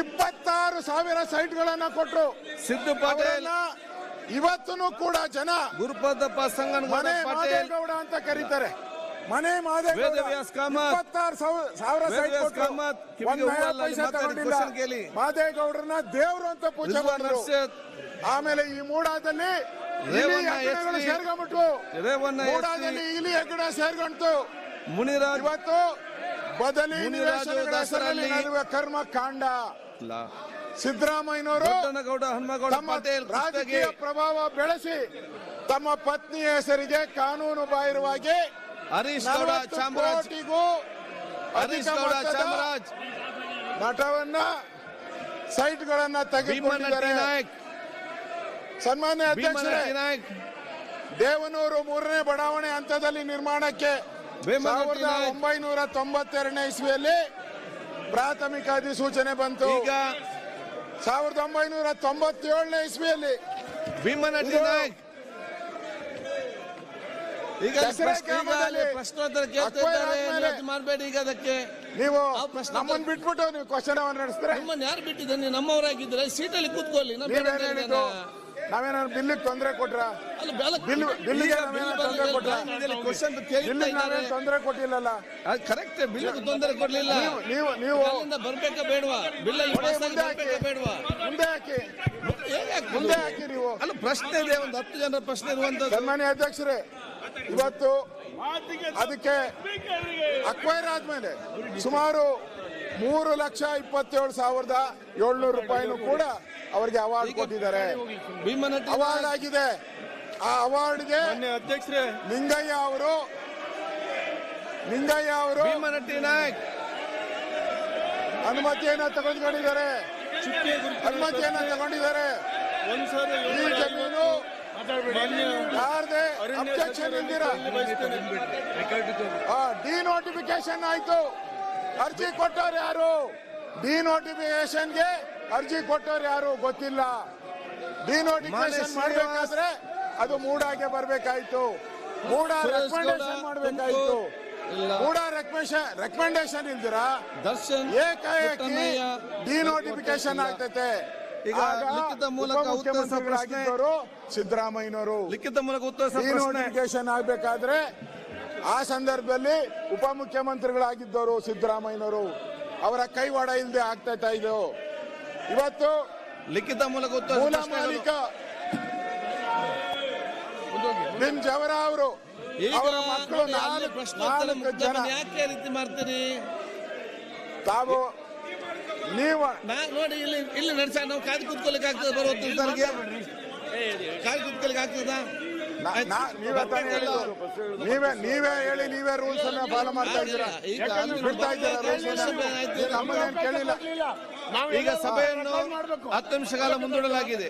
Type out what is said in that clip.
ಇಪ್ಪತ್ತಾರು ಸಾವಿರ ಸೈಟ್ಗಳನ್ನ ಕೊಟ್ಟರು ಸಿದ್ದು ಪಾಟೀಲ್. ಇವತ್ತು ಕೂಡ ಜನ ಗುರುಪದಪ್ಪ ಮನೆ ಮಾದೇಗೌಡ ಅಂತ ಕರೀತಾರೆ. ಮನೆ ಮಾದೇಗೌಡ. ಇಪ್ಪತ್ತಾರು ಸಾವಿರ ಸೈಟ್ ಕೊಟ್ಟರು. ಮಾದೇಗೌಡರನ್ನ ದೇವ್ರು ಅಂತ ಪೂಜೆ ಮಾಡಿದ್ರು. ಆಮೇಲೆ ಈ ಮೂಡಾದಲ್ಲಿ ಸೇರ್ಕೊಂಡ್ಬಿಟ್ಟು. ಸೇರ್ಕೊಂಡ್ಬಿಟ್ರು. ಮೂಡಾದಲ್ಲಿ ಇಲಿ ಹೆಗ್ಗಡ ಸೇರ್ಕೊಂಡ್ತು. ಮುನಿರಾಜ್. ಇವತ್ತು ಬದಲಿ ನಿವೇಶನಗಳ ಹೆಸರಲ್ಲಿ ಕರ್ಮಕಾಂಡ ನಡೆಯುವ ಕರ್ಮ ಕಾಂಡ. ಸಿದ್ದರಾಮಯ್ಯನವರು ಹನುಮಗೌಡ ತಮ್ಮ ರಾಜಕೀಯ ಪ್ರಭಾವ ಬೆಳೆಸಿ ತಮ್ಮ ಪತ್ನಿಯ ಹೆಸರಿಗೆ ಕಾನೂನು ಬಾಹಿರವಾಗಿ ಕೋಟಿಗೂ ಅಧಿಕ ಮಠವನ್ನ ಸೈಟ್ಗಳನ್ನ ತೆಗೆದುಕೊಂಡಿದ್ದಾರೆ. ಸನ್ಮಾನ್ಯ ಅಧ್ಯಕ್ಷರೇ ದೇವನೂರು ಮೂರನೇ ಬಡಾವಣೆ ಹಂತದಲ್ಲಿ ನಿರ್ಮಾಣಕ್ಕೆ ಸಾವಿರದ ನಾಯಕ್. ಒಂಬೈನೂರ ತೊಂಬತ್ತೆರಡನೇ ಇಸ್ವಿಯಲ್ಲಿ ಪ್ರಾಥಮಿಕ ಅಧಿಸೂಚನೆ ಬಂತು. ಈಗ ಸಾವಿರದ ಒಂಬೈನೂರ ತೊಂಬತ್ತೇಳನೇ ಇಸ್ವಿಯಲ್ಲಿ ಭೀಮನಟ್ಟಿ ಇದು ಈಗ ಪ್ರಶ್ನೋತ್ತರ ಕೇಳ್ತಾ ಮಾಡಬೇಡಿ ಈಗ ಅದಕ್ಕೆ. ನೀವು ನಮ್ಮನ್ನ ಬಿಟ್ಬಿಟ್ಟು ನೀವು ಕ್ವಶನ್ ನಡೆಸ್ತಾರೆ? ನಿಮ್ಮನ್ನ ಯಾರು ಬಿಟ್ಟಿದ್ದಾನೆ ನಮ್ಮವರಾಗಿದ್ರೆ ಸೀಟಲ್ಲಿ ಕೂತ್ಕೊಳ್ಳಿ. ನೀವೇನು. ನಾವೇನಾದ್ರು ಬಿಲ್ಲಿಗೆ ತೊಂದರೆ ಕೊಟ್ರ? ಅಲ್ಲ, ಬಿಲ್ ಬಿಲ್ಲಿಗೆ ಬಿಲ್ ತೊಂದರೆ ಕೊಟ್ರ? ಬಿಲ್ಲಿಗೆ. ನಾವೇನು ತೊಂದರೆ ಕೊಟ್ಟಿಲ್ಲಲ್ಲ? ಅದು ಕರೆಕ್ಟ್ ಬಿಲ್ ತೊಂದರೆ ಕೊಡ್ಲಿಲ್ಲ. ನೀವು ನೀವು ಬರ್ಬೇಕಾ ಬೇಡವಾ? ಬಿಲ್ಲ ಈ ಮುಂದೆ ಹಾಕಿ. ಮುಂದೆ ಹಾಕಿ? ಮುಂದೆ ಹಾಕಿ ನೀವು. ಅಲ್ಲ ಪ್ರಶ್ನೆ ಇದೆ ಒಂದು ಹತ್ತು ಜನರ ಪ್ರಶ್ನೆ ಇರುವಂತ ಸನ್ಮಾನ್ಯ ಅಧ್ಯಕ್ಷರೇ ಇವತ್ತು ಅದಕ್ಕೆ ಅಕ್ವೈರ್ ಆದ್ಮೇಲೆ ಸುಮಾರು ಮೂರು ಲಕ್ಷ ಇಪ್ಪತ್ತೇಳು ಸಾವಿರದ ಏಳ್ನೂರು ರೂಪಾಯಿನೂ ಕೂಡ ಅವರಿಗೆ ಅವಾರ್ಡ್ ಕೊಟ್ಟಿದ್ದಾರೆ. ಅವಾರ್ಡ್ ಆಗಿದೆ. ಆ ಅವಾರ್ಡ್ಗೆ ಅಧ್ಯಕ್ಷರೇ. ಲಿಂಗಯ್ಯ ಅವರು ಲಿಂಗಯ್ಯ ಅವರು ಅನುಮತಿಯನ್ನ ತಗೊಂಡ್ಕೊಂಡಿದ್ದಾರೆ ಅನುಮತಿಯನ್ನ ತಗೊಂಡಿದ್ದಾರೆ. ಈ ಜಮೀನು ಯಾರದೇ ಅಬ್ಜೆಕ್ಷನ್ ಇಲ್ದಿರ ಡಿನೋಟಿಫಿಕೇಶನ್ ಆಯ್ತು. ಅರ್ಜಿ ಕೊಟ್ಟವ್ರು ಯಾರು? ಡಿನೋಟಿಫಿಕೇಶನ್ಗೆ ಅರ್ಜಿ ಕೊಟ್ಟವ್ರು ಯಾರು ಗೊತ್ತಿಲ್ಲ. ಡಿನೋಟಿಫಿಕೇಶನ್ ಮಾಡಬೇಕಾದ್ರೆ ಅದು ಮೂಡಾಗೆ ಬರಬೇಕಾಯ್ತು. ಮೂಡ ರೆಕಮೆಂಡೇಶನ್ ಮಾಡಬೇಕಾಯ್ತು. ಮೂಡ ರೆಕಮೆಂಡೇಶನ್ ರೆಕಮೆಂಡೇಶನ್ ಇಲ್ದಿರಾ? ದರ್ಶನ್ ಏಕಾಏಕಿ ಡಿನೋಟಿಫಿಕೇಶನ್ ಆಗ್ತೈತೆ. ಈಗ ಲಿಖಿತ ಮೂಲಕ ಉಪಮುಖ್ಯಮಂತ್ರಿಗಳಾಗಿದ್ದವರು ಸಿದ್ದರಾಮಯ್ಯನವರು. ಲಿಖಿತ ಮೂಲಕ ಉತ್ತರ ಪ್ರಶ್ನೆ. ಡಿನೋಟಿಫಿಕೇಶನ್ ಆಗ್ಬೇಕಾದ್ರೆ ಆ ಸಂದರ್ಭದಲ್ಲಿ ಉಪಮುಖ್ಯಮಂತ್ರಿಗಳಾಗಿದ್ದವರು ಸಿದ್ದರಾಮಯ್ಯನವರು ಅವರ ಕೈವಾಡ ಇಲ್ಲದೆ ಆಗ್ತಾ ಇದು. ಇವತ್ತು ಲಿಖಿತ ಮೂಲಕ ಮೂಲ. ಮಾಲೀಕ ಬಿನ್ ಜವರ ಅವರು ಅವರ ಮಕ್ಕಳು ನಾಲ್ಕು ಜನ. ಮೇಲೆ ಯಾಕೆ ರೀತಿ ಮಾಡ್ತೀರಿ ತಾವು ನೀವು ನೋಡಿ ಇಲ್ಲಿ ಇಲ್ಲಿ ನಡೆಸ ನಾವು ಕಾದು ಕೂತ್ಕೊಳ್ಳಿಕ್ಕೆ ಆಗ್ತದೆ ಬರುವ ಕಾಯ್ದು ಕಾದು ಕೂತ್ಕೊಳ್ಳಿಕ್ಕೆ ಆಗ್ತದ? ನೀವೇ. ನೀವೇ ಹೇಳಿ ನೀವೇ ರೂಲ್ಸ್ ಅನ್ನ ಫಾಲೋ ಮಾಡ್ತಾ ಇದ್ದೀರಾ? ಬಿಡ್ತಾ ಇದ್ದೀರಾ ರೂಲ್ಸ್ ನಮ್ಮನ್ನೇನು ಕೇಳಿಲ್ಲ. ಈಗ ಸಭೆಯನ್ನು ಹತ್ತು ನಿಮಿಷ ಕಾಲ ಮುಂದೂಡಲಾಗಿದೆ.